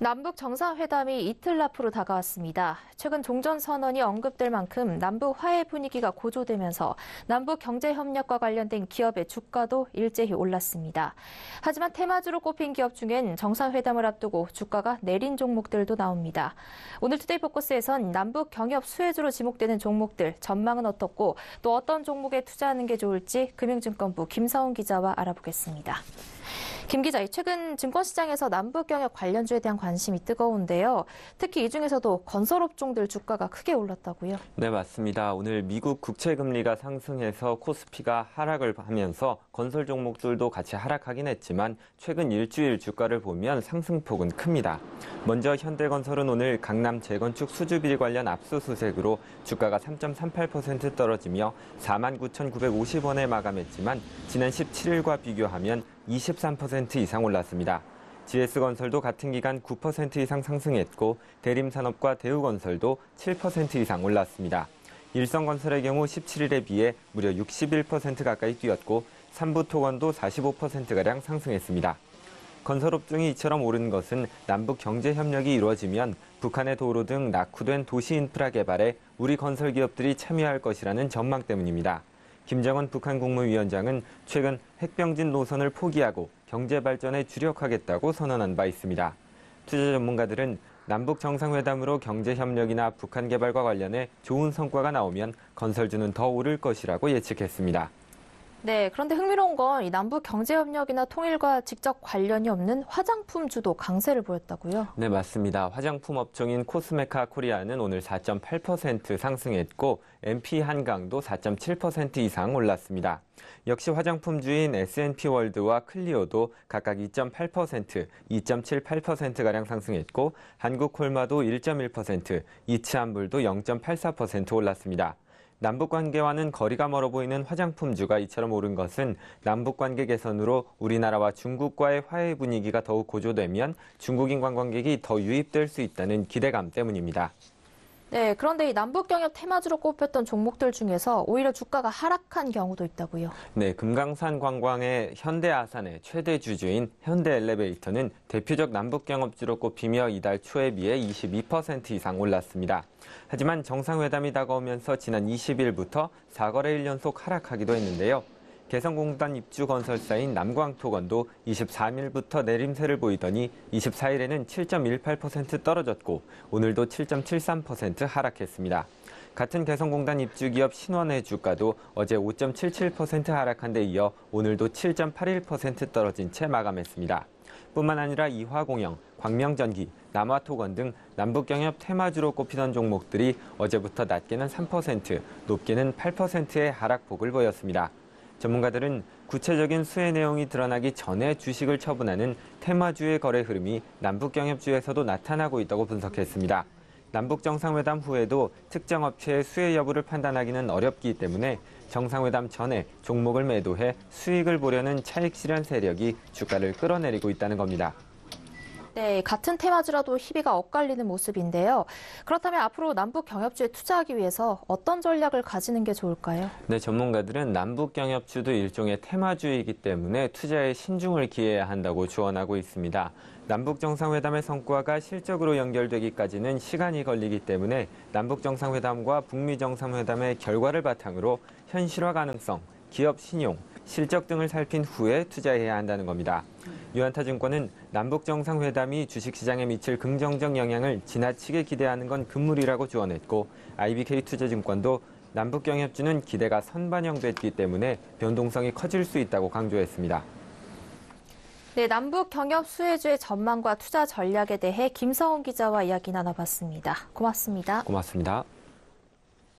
남북 정상회담이 이틀 앞으로 다가왔습니다. 최근 종전 선언이 언급될 만큼 남북 화해 분위기가 고조되면서 남북 경제 협력과 관련된 기업의 주가도 일제히 올랐습니다. 하지만 테마주로 꼽힌 기업 중엔 정상회담을 앞두고 주가가 내린 종목들도 나옵니다. 오늘 투데이 포커스에선 남북 경협 수혜주로 지목되는 종목들 전망은 어떻고 또 어떤 종목에 투자하는 게 좋을지 금융증권부 김사훈 기자와 알아보겠습니다. 김 기자, 최근 증권시장에서 남북경협 관련주에 대한 관심이 뜨거운데요. 특히 이 중에서도 건설업종들 주가가 크게 올랐다고요? 네, 맞습니다. 오늘 미국 국채금리가 상승해서 코스피가 하락을 하면서 건설 종목들도 같이 하락하긴 했지만 최근 일주일 주가를 보면 상승폭은 큽니다. 먼저 현대건설은 오늘 강남 재건축 수주비 관련 압수수색으로 주가가 3.38% 떨어지며 49,950원에 마감했지만 지난 17일과 비교하면 23% 이상 올랐습니다. GS건설도 같은 기간 9% 이상 상승했고 대림산업과 대우건설도 7% 이상 올랐습니다. 일성건설의 경우 17일에 비해 무려 61% 가까이 뛰었고 삼부토건도 45%가량 상승했습니다. 건설업종이 이처럼 오른 것은 남북 경제 협력이 이루어지면 북한의 도로 등 낙후된 도시 인프라 개발에 우리 건설 기업들이 참여할 것이라는 전망 때문입니다. 김정은 북한 국무위원장은 최근 핵병진 노선을 포기하고 경제 발전에 주력하겠다고 선언한 바 있습니다. 투자 전문가들은 남북 정상회담으로 경제 협력이나 북한 개발과 관련해 좋은 성과가 나오면 건설주는 더 오를 것이라고 예측했습니다. 네, 그런데 흥미로운 건 이 남북 경제협력이나 통일과 직접 관련이 없는 화장품 주도 강세를 보였다고요? 네, 맞습니다. 화장품 업종인 코스메카 코리아는 오늘 4.8% 상승했고 MP 한강도 4.7% 이상 올랐습니다. 역시 화장품주인 S&P 월드와 클리오도 각각 2.8%, 2.78%가량 상승했고 한국콜마도 1.1%, 이츠한불도 0.84% 올랐습니다. 남북 관계와는 거리가 멀어 보이는 화장품주가 이처럼 오른 것은 남북 관계 개선으로 우리나라와 중국과의 화해 분위기가 더욱 고조되면 중국인 관광객이 더 유입될 수 있다는 기대감 때문입니다. 네, 그런데 이 남북경협 테마주로 꼽혔던 종목들 중에서 오히려 주가가 하락한 경우도 있다고요. 네, 금강산 관광의 현대아산의 최대 주주인 현대엘리베이터는 대표적 남북경협주로 꼽히며 이달 초에 비해 22% 이상 올랐습니다. 하지만 정상회담이 다가오면서 지난 20일부터 4거래일 연속 하락하기도 했는데요. 개성공단 입주 건설사인 남광토건도 23일부터 내림세를 보이더니 24일에는 7.18% 떨어졌고 오늘도 7.73% 하락했습니다. 같은 개성공단 입주 기업 신원의 주가도 어제 5.77% 하락한 데 이어 오늘도 7.81% 떨어진 채 마감했습니다. 뿐만 아니라 이화공영, 광명전기, 남화토건 등 남북경협 테마주로 꼽히던 종목들이 어제부터 낮게는 3%, 높게는 8%의 하락폭을 보였습니다. 전문가들은 구체적인 수혜 내용이 드러나기 전에 주식을 처분하는 테마주의 거래 흐름이 남북경협주에서도 나타나고 있다고 분석했습니다. 남북 정상회담 후에도 특정 업체의 수혜 여부를 판단하기는 어렵기 때문에 정상회담 전에 종목을 매도해 수익을 보려는 차익 실현 세력이 주가를 끌어내리고 있다는 겁니다. 네, 같은 테마주라도 희비가 엇갈리는 모습인데요. 그렇다면 앞으로 남북 경협주에 투자하기 위해서 어떤 전략을 가지는 게 좋을까요? 네, 전문가들은 남북 경협주도 일종의 테마주이기 때문에 투자에 신중을 기해야 한다고 주원하고 있습니다. 남북 정상회담의 성과가 실적으로 연결되기까지는 시간이 걸리기 때문에 남북 정상회담과 북미 정상회담의 결과를 바탕으로 현실화 가능성, 기업 신용, 실적 등을 살핀 후에 투자해야 한다는 겁니다. 유한타증권은 남북 정상회담이 주식시장에 미칠 긍정적 영향을 지나치게 기대하는 건 금물이라고 주원했고 IBK 투자증권도 남북 경협주는 기대가 선반영됐기 때문에 변동성이 커질 수 있다고 강조했습니다. 네, 남북 경협 수혜주의 전망과 투자 전략에 대해 김성훈 기자와 이야기 나눠봤습니다. 고맙습니다. 고맙습니다.